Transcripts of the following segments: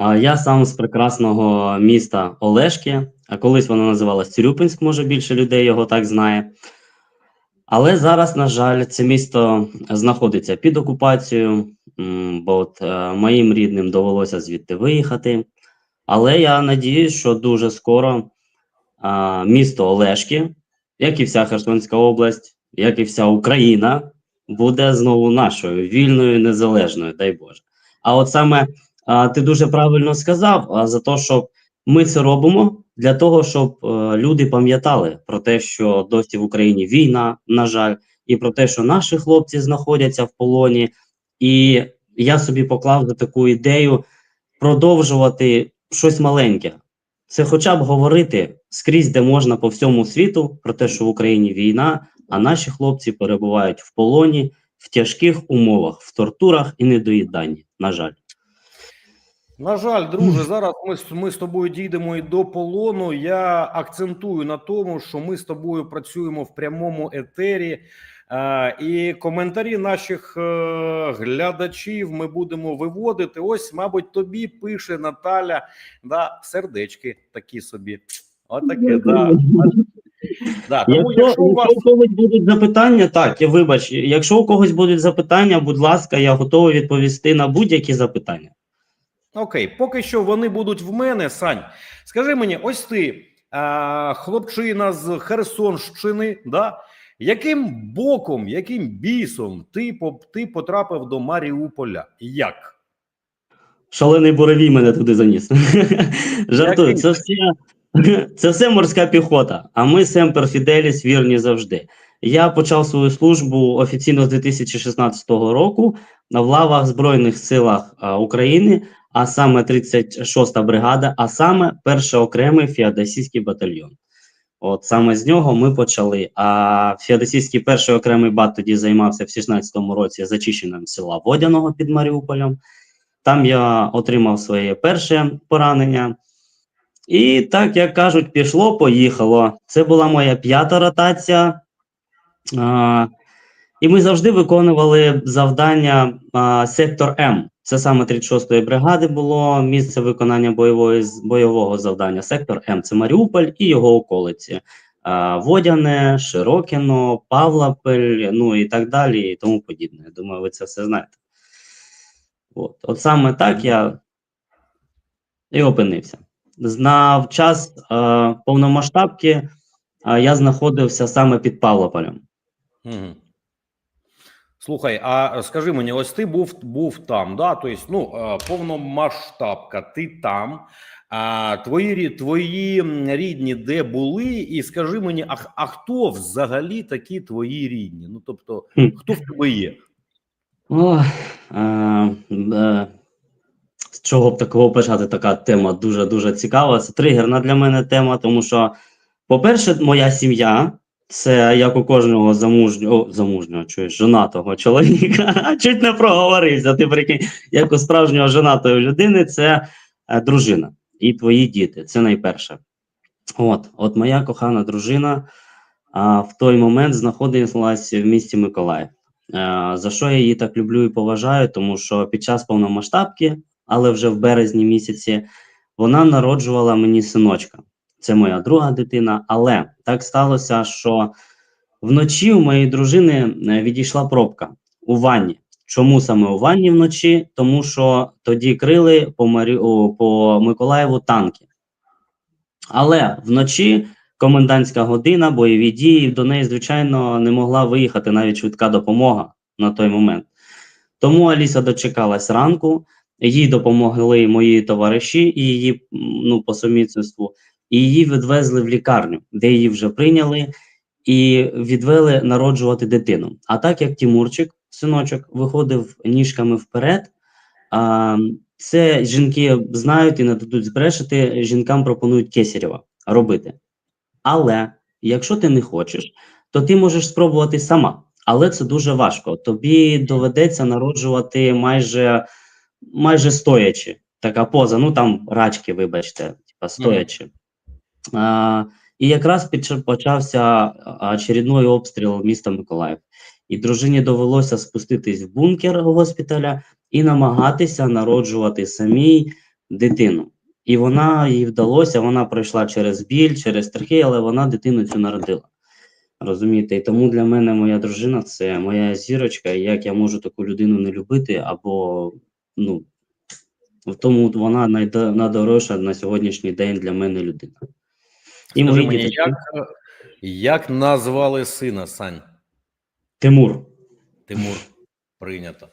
Я сам з прекрасного міста Олешки, а колись воно називалось Цюрюпинськ, може більше людей його так знає. Але зараз, на жаль, це місто знаходиться під окупацією, бо от е, моїм рідним довелося звідти виїхати. Але я надіюсь, що дуже скоро місто Олешки, як і вся Херсонська область, як і вся Україна, буде знову нашою вільною, незалежною, дай Боже. А от саме а, ти дуже правильно сказав а, за те, що ми це робимо для того, щоб е, люди пам'ятали про те, що досі в Україні війна, на жаль, і про те, що наші хлопці знаходяться в полоні. І я собі поклав за таку ідею продовжувати щось маленьке. Це хоча б говорити скрізь, де можна по всьому світу, про те, що в Україні війна, а наші хлопці перебувають в полоні в тяжких умовах, в тортурах і недоїданні. На жаль. На жаль, друже, зараз ми, ми з тобою дійдемо і до полону. Я акцентую на тому, що ми з тобою працюємо в прямому етері. Е, і коментарі наших е, глядачів ми будемо виводити. Ось, мабуть, тобі пише Наталя, да, сердечки такі собі. Отаке, да. Да, тому Якщо, якщо у вас якщо у когось будуть запитання, так, я вибач, якщо у когось будуть запитання, будь ласка, я готовий відповісти на будь-які запитання. Окей, поки що вони будуть в мене. Сань, скажи мені, ось ти, а, хлопчина з Херсонщини, да? яким боком, яким бісом ти, поп- ти потрапив до Маріуполя? Як? Шалений буревій мене туди заніс. Жартую, це все, це все морська піхота, а ми Семпер Фіделіс вірні завжди. Я почав свою службу офіційно з 2016 року в лавах Збройних силах України, а саме 36-та бригада, а саме перший окремий феодосійський батальйон. От саме з нього ми почали. А феодосійський перший окремий бат тоді займався в 16-му році зачищенням села Водяного під Маріуполем. Там я отримав своє перше поранення. І так, як кажуть, пішло, поїхало. Це була моя п'ята ротація. А, і ми завжди виконували завдання а, сектор М. Це саме 36-ї бригади було місце виконання бойової, бойового завдання. Сектор М це Маріуполь і його околиці. Водяне, Широкіно, Павлопель, ну і так далі, і тому подібне. Думаю, ви це все знаєте. От, от саме так я і опинився. На час е, повномасштабки е, я знаходився саме під Павлополем. Угу. Слухай, а скажи мені, ось ти був, був там, да? тобто, ну, е, повномасштабка, ти там. А твої, твої рідні де були, і скажи мені, а, а хто взагалі такі твої рідні? Ну, тобто, хто в тебе є? О, е, е, з чого б такого почати? Така тема дуже-дуже цікава. Це тригерна для мене тема, тому що, по-перше, моя сім'я це як у кожного замужнього, замужнього, чуєш, жонатого чоловіка. Чуть не проговорився. Ти прикинь, як у справжнього жонатої людини, це е, дружина і твої діти. Це найперше. От, от моя кохана дружина а, в той момент знаходилася в місті Миколаїв. Е, За що я її так люблю і поважаю, тому що під час повномасштабки, але вже в березні місяці, вона народжувала мені синочка. Це моя друга дитина. Але так сталося, що вночі у моєї дружини е, відійшла пробка у ванні. Чому саме у ванні вночі? Тому що тоді крили по, Марі... по Миколаєву танки. Але вночі комендантська година, бойові дії, до неї, звичайно, не могла виїхати навіть швидка допомога на той момент. Тому Аліса дочекалась ранку, їй допомогли мої товариші і її ну, по сумісництву, і її відвезли в лікарню, де її вже прийняли і відвели народжувати дитину. А так як Тімурчик, синочок, виходив ніжками вперед, а, це жінки знають і не дадуть збрешити, жінкам пропонують кесарєва робити. Але якщо ти не хочеш, то ти можеш спробувати сама. Але це дуже важко. Тобі доведеться народжувати майже, майже стоячи. Така поза, ну там рачки, вибачте, типа стоячи. А, і якраз почався а, очередной обстріл міста Миколаїв. І дружині довелося спуститись в бункер госпіталя і намагатися народжувати самій дитину. І вона їй вдалося, вона пройшла через біль, через страхи, але вона дитину цю народила. Розумієте, і тому для мене моя дружина це моя зірочка, як я можу таку людину не любити, або ну в тому вона найдорожча на сьогоднішній день для мене людина. Скажи мені, діти. як, як назвали сина Сань? Тимур. Тимур прийнято.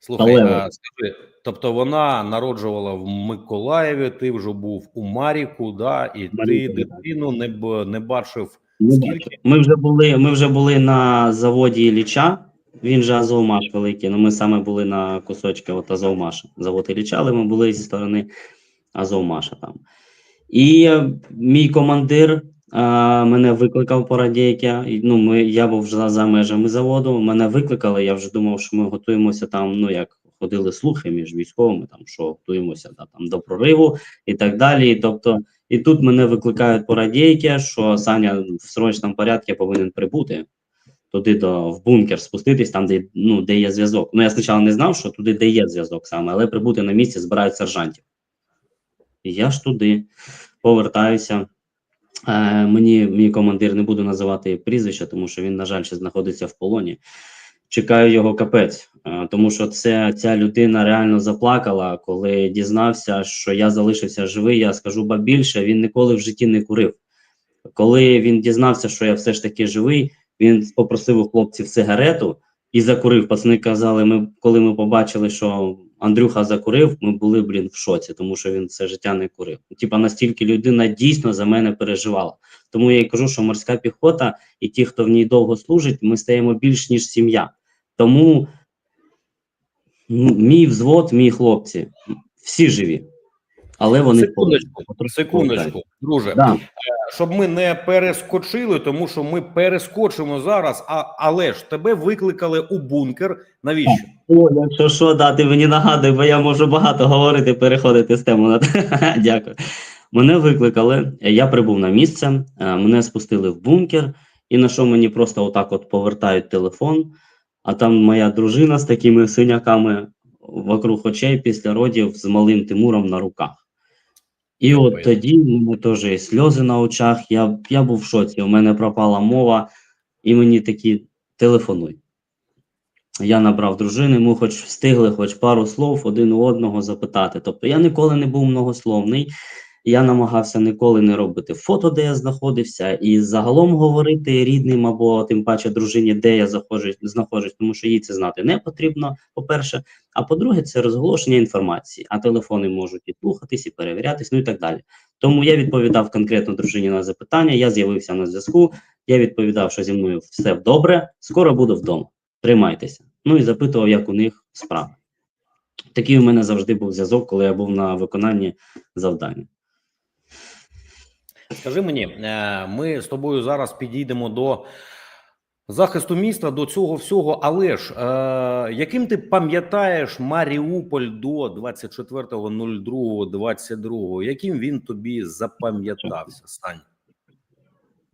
Слухай, а, скажи, тобто вона народжувала в Миколаєві, ти вже був у Маріку, да, і ти Маріку, да. дитину не, б- не бачив. Скільки? Ми вже були, ми вже були на заводі Ілліча, він же Азовмаш великий. Ну ми саме були на кусочки от Азовмаша. Завод Ілліча, але ми були зі сторони Азовмаша там. І е, мій командир е, мене викликав по радійки. Ну, ми, я був вже за межами заводу. Мене викликали. Я вже думав, що ми готуємося там. Ну як ходили слухи між військовими, там що готуємося да, там до прориву і так далі. Тобто, і тут мене викликають по радійки, що Саня в срочному порядку повинен прибути туди до в бункер, спуститись там, де ну де є зв'язок. Ну я спочатку не знав, що туди, де є зв'язок саме, але прибути на місці збирають сержантів. Я ж туди повертаюся. Е, мені мій командир не буду називати прізвище, тому що він, на жаль, ще знаходиться в полоні. Чекаю його капець, е, тому що це ця людина реально заплакала, коли дізнався, що я залишився живий. Я скажу ба більше, він ніколи в житті не курив. Коли він дізнався, що я все ж таки живий, він попросив у хлопців сигарету і закурив. Пацани казали, ми коли ми побачили, що Андрюха закурив, ми були, блін, в шоці, тому що він все життя не курив. Типа настільки людина дійсно за мене переживала. Тому я й кажу, що морська піхота і ті, хто в ній довго служить, ми стаємо більш ніж сім'я. Тому мій взвод, мій хлопці, всі живі. Але вони Секундочку, секундочку, друже. Да. Щоб ми не перескочили, тому що ми перескочимо зараз. А але ж тебе викликали у бункер. Навіщо? О, якщо що, да, ти мені нагадуй, бо я можу багато говорити, переходити з тему на. Дякую. Мене викликали, я прибув на місце, е, мене спустили в бункер, і на що мені просто отак от повертають телефон, а там моя дружина з такими синяками вокруг очей після родів з малим Тимуром на руках. І от Ой. тоді в мене теж і сльози на очах, я, я був в шоці, у мене пропала мова, і мені такі телефонуй. Я набрав дружини, ми хоч встигли хоч пару слов один у одного запитати. Тобто я ніколи не був многословний, я намагався ніколи не робити фото, де я знаходився, і загалом говорити рідним або тим паче дружині, де я знаходжусь, тому що їй це знати не потрібно, по-перше. А по-друге, це розголошення інформації, а телефони можуть і слухатись, і перевірятись, ну і так далі. Тому я відповідав конкретно дружині на запитання, я з'явився на зв'язку, я відповідав, що зі мною все добре, скоро буду вдома тримайтеся. Ну і запитував, як у них справи. Такий у мене завжди був зв'язок, коли я був на виконанні завдання. Скажи мені, е, ми з тобою зараз підійдемо до захисту міста, до цього всього. Але ж е, яким ти пам'ятаєш Маріуполь до 24.02.22? Яким він тобі запам'ятався? Стань.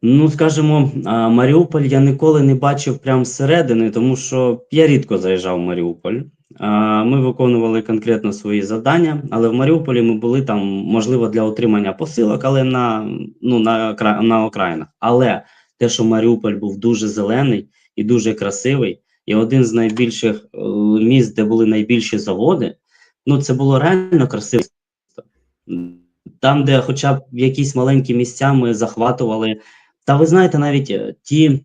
Ну, скажімо, Маріуполь я ніколи не бачив прямо зсередини, тому що я рідко заїжджав в Маріуполь. Ми виконували конкретно свої завдання, але в Маріуполі ми були там, можливо, для отримання посилок, але на, ну, на, на окраїнах. Але те, що Маріуполь був дуже зелений і дуже красивий, і один з найбільших е, міст, де були найбільші заводи, ну це було реально красиво. Там, де хоча б якісь маленькі місця ми захватували. Та ви знаєте, навіть е, ті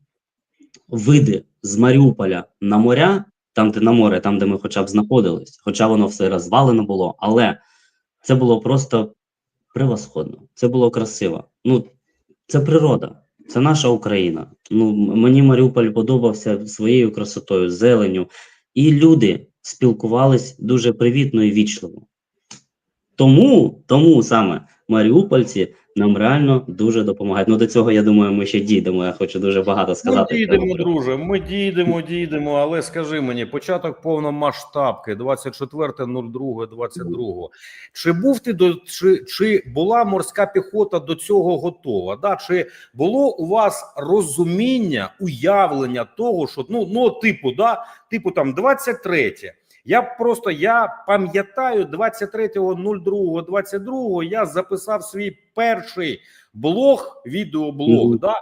види з Маріуполя на моря, там, де на море, там, де ми хоча б знаходились, хоча воно все розвалено було, але це було просто превосходно. Це було красиво. Ну, це природа, це наша Україна. Ну, мені Маріуполь подобався своєю красотою, зеленю, і люди спілкувались дуже привітно і вічливо. Тому, тому саме маріупольці нам реально дуже допомагають. Ну до цього я думаю, ми ще дійдемо. Я хочу дуже багато сказати. цього дійдемо, друже. Ми дійдемо, дійдемо. Але скажи мені, початок повномасштабки 24.02.22. Чи був ти до чи, чи була морська піхота до цього готова? Да? Чи було у вас розуміння, уявлення того, що ну, ну типу, да, типу там 23. Я просто я пам'ятаю 23.02.22 я записав свій перший блог, відеоблог, Мгм. да,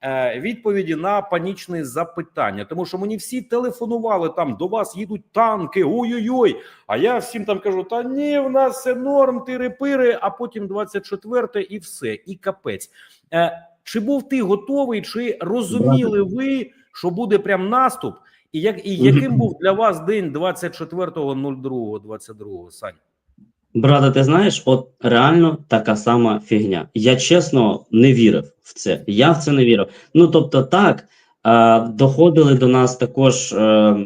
е, відповіді на панічні запитання. Тому що мені всі телефонували там, до вас їдуть танки, ой-ой-ой. А я всім там кажу: та ні, в нас все норм, тири-пири, а потім 24 і все, і капець. Е, чи був ти готовий, чи розуміли ви, що буде прям наступ? І як і яким був для вас день 24.02.22, Сань? Брата, ти знаєш, от реально така сама фігня. Я чесно не вірив в це. Я в це не вірив. Ну тобто, так е, доходили до нас також е,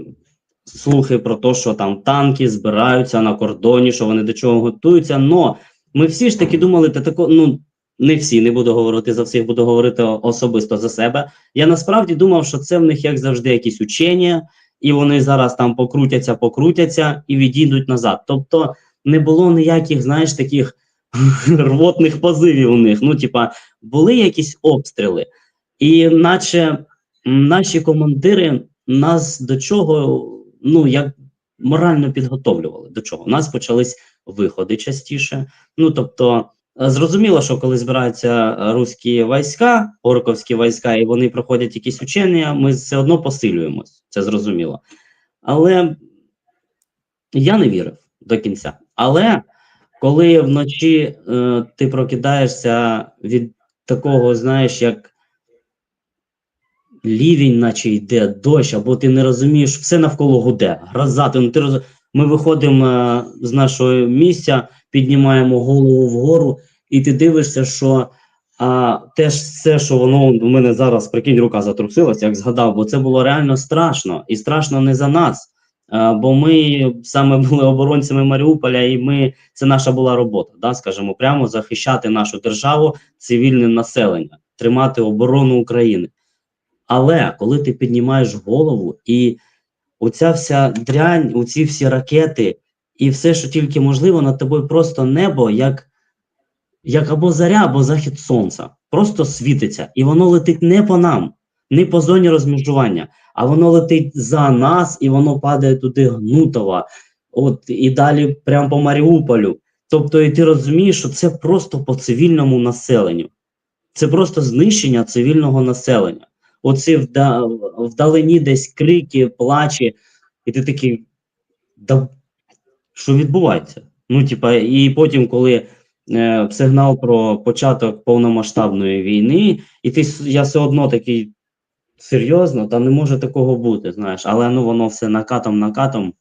слухи про те, що там танки збираються на кордоні, що вони до чого готуються. Но ми всі ж таки думали, та тако, ну не всі, не буду говорити за всіх, буду говорити особисто за себе. Я насправді думав, що це в них як завжди якісь учення, і вони зараз там покрутяться, покрутяться і відійдуть назад. Тобто не було ніяких, знаєш, таких рвотних позивів у них. Ну, типа, були якісь обстріли, і наче наші командири нас до чого, ну як морально підготовлювали. До чого? У нас почались виходи частіше. Ну тобто, зрозуміло, що коли збираються е, руські війська, орковські війська, і вони проходять якісь учення, ми все одно посилюємось. Це зрозуміло. Але я не вірив до кінця. Але коли вночі е, ти прокидаєшся від такого, знаєш, як лівень, наче йде дощ, або ти не розумієш, все навколо гуде, гроза. Ти, ну, ти роз... Ми виходимо е, з нашого місця, піднімаємо голову вгору, і ти дивишся, що а, теж все, що воно у мене зараз, прикинь, рука затрусилась, як згадав, бо це було реально страшно. І страшно не за нас. А, бо ми саме були оборонцями Маріуполя, і ми це наша була робота, да, скажімо, прямо захищати нашу державу, цивільне населення, тримати оборону України. Але коли ти піднімаєш голову, і оця вся дрянь, оці всі ракети, і все, що тільки можливо, над тобою просто небо, як, як або заря, або захід сонця, просто світиться, і воно летить не по нам, не по зоні розмежування, а воно летить за нас, і воно падає туди гнутово, от і далі прямо по Маріуполю. Тобто, і ти розумієш, що це просто по цивільному населенню, це просто знищення цивільного населення. Оці вда, вдалині десь крики, плачі, і ти такий, да що відбувається? Ну, типа, і потім, коли е, сигнал про початок повномасштабної війни, і ти я все одно такий серйозно, та не може такого бути, знаєш, але ну воно все накатом накатом